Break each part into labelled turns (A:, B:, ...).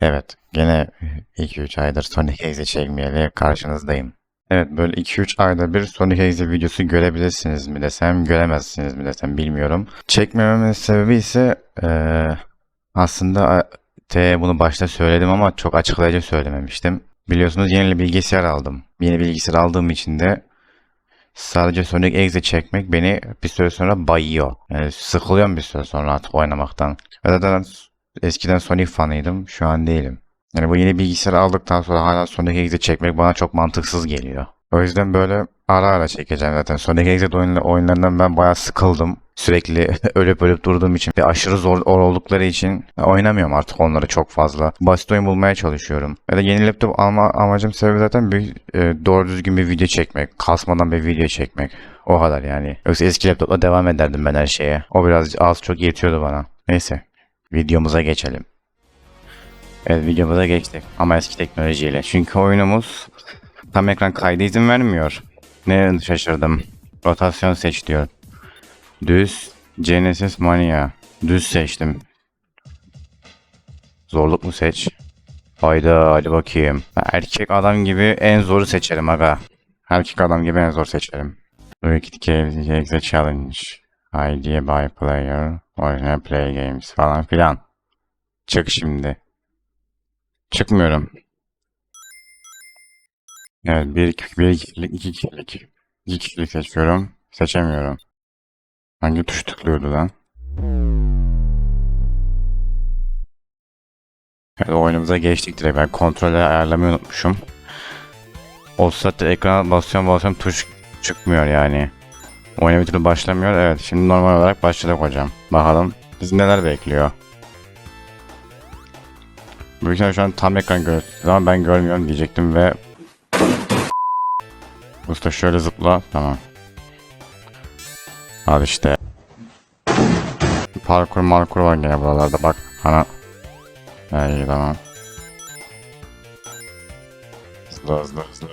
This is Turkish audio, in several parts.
A: Evet, gene 2-3 aydır Sonic Exe çekmeyeli karşınızdayım. Evet, böyle 2-3 ayda bir Sonic Exe videosu görebilirsiniz mi desem, göremezsiniz mi desem bilmiyorum. Çekmememin sebebi ise eee, aslında e, T bunu başta söyledim ama çok açıklayıcı söylememiştim. Biliyorsunuz yeni bilgisayar aldım. Yeni bilgisayar aldığım için de sadece Sonic Exe çekmek beni bir süre sonra bayıyor. Yani sıkılıyorum bir süre sonra artık oynamaktan. Zaten eskiden Sonic fanıydım. Şu an değilim. Yani bu yeni bilgisayar aldıktan sonra hala Sonic Exe çekmek bana çok mantıksız geliyor. O yüzden böyle ara ara çekeceğim zaten. Sonic Exe oyun- oyunlarından ben bayağı sıkıldım. Sürekli ölüp ölüp durduğum için ve aşırı zor oldukları için oynamıyorum artık onları çok fazla. Basit oyun bulmaya çalışıyorum. Ve de yeni laptop alma amacım sebebi zaten bir e, doğru düzgün bir video çekmek. Kasmadan bir video çekmek. O kadar yani. Yoksa eski laptopla devam ederdim ben her şeye. O biraz az çok yetiyordu bana. Neyse. Videomuza geçelim. Evet videomuza geçtik ama eski teknolojiyle. Çünkü oyunumuz tam ekran kaydı izin vermiyor. Ne şaşırdım. Rotasyon seç diyor. Düz Genesis Mania. Düz seçtim. Zorluk mu seç? Hayda hadi bakayım. Ben erkek adam gibi en zoru seçerim aga. Erkek adam gibi en zor seçerim. Games Exe Challenge. Idea by Player. Original Play Games falan filan. Çık şimdi. Çıkmıyorum. Evet bir, bir kişilik, iki kişilik. İki kişilik seçiyorum. Seçemiyorum. Hangi tuş tıklıyordu lan? Evet oyunumuza geçtik direkt. Ben kontrolü ayarlamayı unutmuşum. O saatte ekrana basıyorum basıyorum tuş çıkmıyor yani. Oyuna bir türlü başlamıyor. Evet şimdi normal olarak başladık hocam. Bakalım bizi neler bekliyor. Büyük ihtimalle şu an tam ekran görüyorsunuz ama ben görmüyorum diyecektim ve Usta şöyle zıpla tamam. Al işte. Parkur markur var gene buralarda bak. Ana. Ha, iyi tamam. Hızlı hızlı hızlı.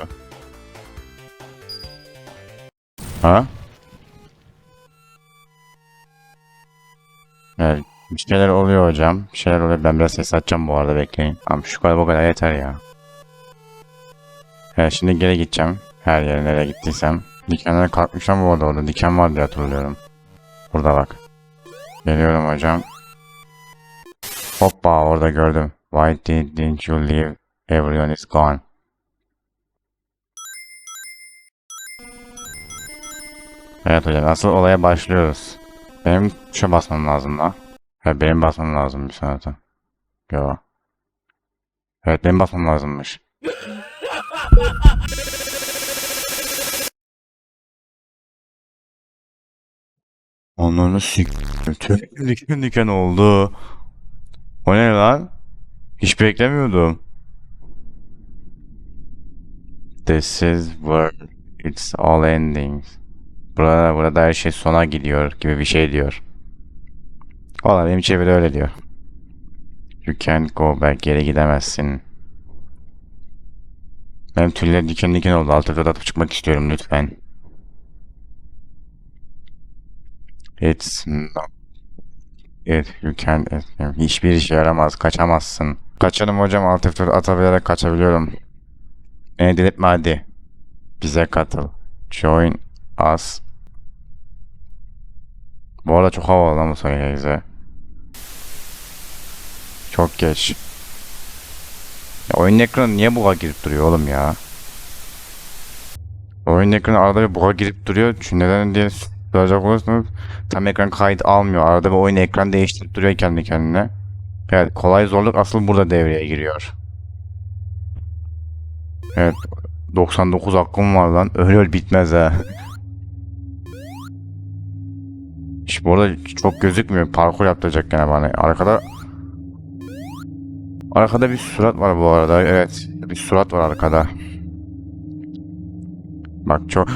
A: Ha? Evet. Bir şeyler oluyor hocam. Bir şeyler oluyor. Ben biraz ses açacağım bu arada bekleyin. Tamam şu kadar bu kadar yeter ya. Evet şimdi geri gideceğim. Her yere nereye gittiysem. Dikenler kalkmışım bu arada orada. Diken var diye hatırlıyorum. Burada bak. Geliyorum hocam. Hoppa orada gördüm. Why did, didn't you leave? Everyone is gone. Evet hocam asıl olaya başlıyoruz. Benim tuşa basmam lazım da. Evet benim basmam lazım bir zaten. Yo. Evet benim basmam lazımmış. Onları sik... Tüh, diken diken oldu. O ne lan? Hiç beklemiyordum. This is where it's all ending. Burada, burada her şey sona gidiyor gibi bir şey diyor. Valla benim çeviri öyle diyor. You can't go back. Geri gidemezsin. Benim tüyler diken diken oldu. Alt F4 atıp çıkmak istiyorum lütfen. It's not. Can't. it- hiçbir işe yaramaz. Kaçamazsın. Kaçarım hocam. Alt F4 atabilerek kaçabiliyorum. Beni delirtme hadi. Bize katıl. Join us. Bu arada çok havalı lan bu Sony'e Çok geç. Ya oyun ekranı niye buga girip duruyor oğlum ya? Oyun ekranı arada bir buga girip duruyor. Çünkü neden diye soracak olursanız tam ekran kayıt almıyor. Arada bir oyun ekran değiştirip duruyor kendi kendine. Evet kolay zorluk asıl burada devreye giriyor. Evet 99 hakkım var lan. Öyle öyle bitmez ha. Bu arada çok gözükmüyor. Parkur yaptıracak gene bana. Arkada Arkada bir surat var bu arada. Evet. Bir surat var arkada. Bak çok...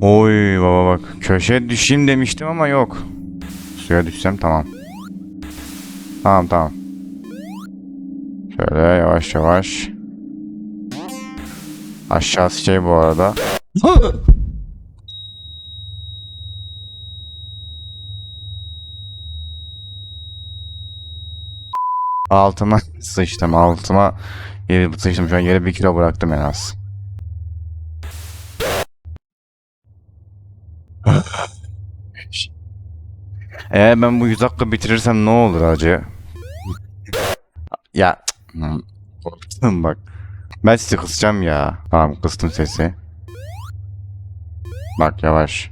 A: Oy baba bak. Köşeye düşeyim demiştim ama yok. Suya düşsem tamam. Tamam tamam. Şöyle yavaş yavaş. Aşağısı şey bu arada. Altıma sıçtım altıma yere sıçtım şu an yere bir kilo bıraktım en az. Eğer ben bu 100 dakika bitirirsem ne olur acı? Ya korktum bak. Ben sizi kısacağım ya. Tamam kıstım sesi. Bak yavaş.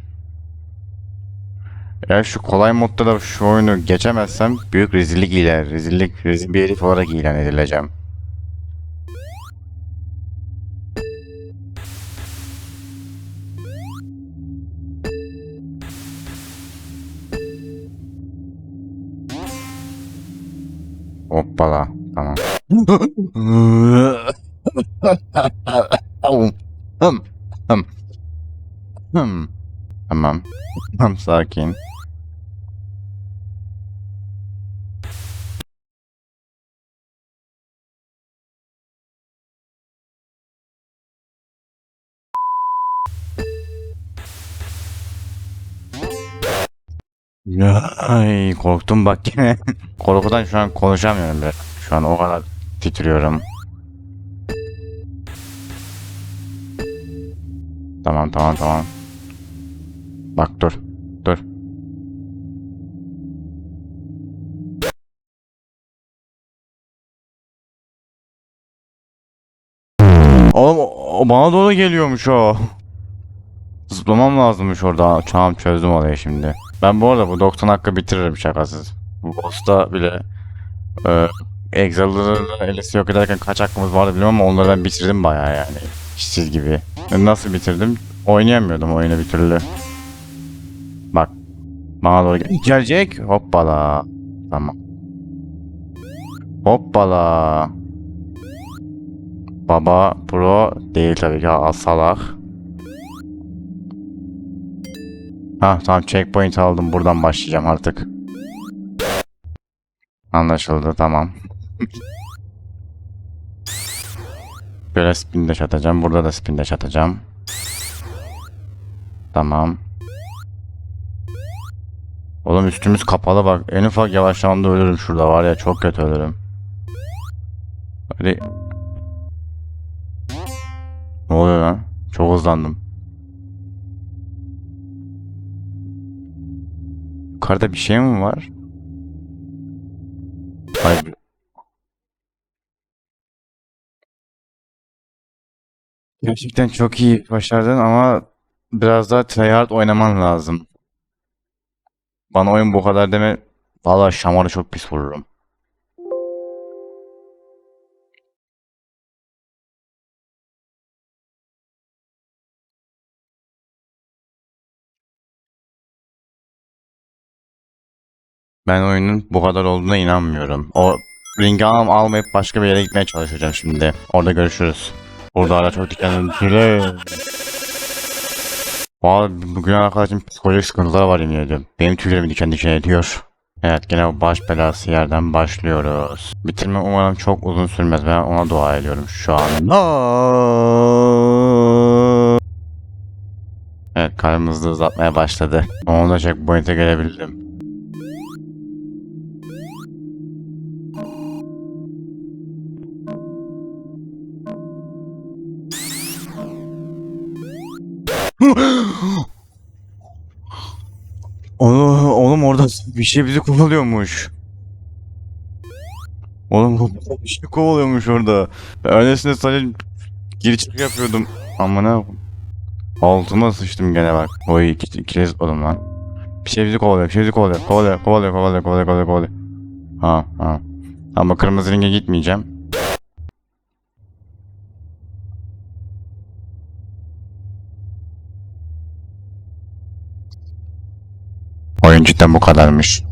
A: Eğer şu kolay modda da şu oyunu geçemezsem büyük rezillik ilan, rezillik, rezil bir herif olarak ilan edileceğim. Hoppala. Tamam. Hım. Tamam. Tamam sakin. Ay korktum bak yine. Korkudan şu an konuşamıyorum bile. Şu an o kadar titriyorum. Tamam tamam tamam. Bak dur. Dur. Oğlum o, bana doğru geliyormuş o. Zıplamam lazımmış orada. Tamam çözdüm olayı şimdi. Ben bu arada bu 90 dakika bitiririm şakasız. Bu boss'ta bile e, Exal'ların elisi yok ederken kaç hakkımız vardı bilmiyorum ama onları ben bitirdim bayağı yani. Siz gibi. Nasıl bitirdim? Oynayamıyordum oyunu bir türlü. Bak. Bana doğru gel- gelecek. Hoppala. Tamam. Hoppala. Baba pro değil tabii ki salak. Ha tamam checkpoint aldım buradan başlayacağım artık. Anlaşıldı tamam. Böyle spin dash atacağım. Burada da spin dash atacağım. Tamam. Oğlum üstümüz kapalı bak. En ufak yavaşlamamda ölürüm şurada var ya çok kötü ölürüm. Hadi. Ne oluyor lan? Çok hızlandım. Yukarıda bir şey mi var? Hayır. Gerçekten çok iyi başardın ama biraz daha tryhard oynaman lazım. Bana oyun bu kadar deme. Valla şamarı çok pis vururum. Ben oyunun bu kadar olduğuna inanmıyorum. O ringi al almayıp başka bir yere gitmeye çalışacağım şimdi. Orada görüşürüz. Burada hala çok dikenli tüyle. Valla bugün arkadaşım psikolojik sıkıntılar var yemin ediyorum. Benim tüylerimi diken diken ediyor. Evet gene baş belası yerden başlıyoruz. Bitirme umarım çok uzun sürmez. Ben ona dua ediyorum şu an. Evet kalbimiz de uzatmaya başladı. Onu da checkpoint'e gelebildim. Oğlum, oğlum orada bir şey bizi kovalıyormuş. Oğlum bir şey kovalıyormuş orada. Ben öylesine sadece geri yapıyordum. Ama ne Altıma sıçtım gene bak. Oy iki, ikili zıpladım lan. Bir şey bizi kovalıyor, bir şey bizi kovalıyor. Kovalıyor, kovalıyor, kovalıyor, kovalıyor, kovalıyor, kovalıyor. Ha, ha. Ama kırmızı ringe gitmeyeceğim. Oyun cidden bu kadarmış.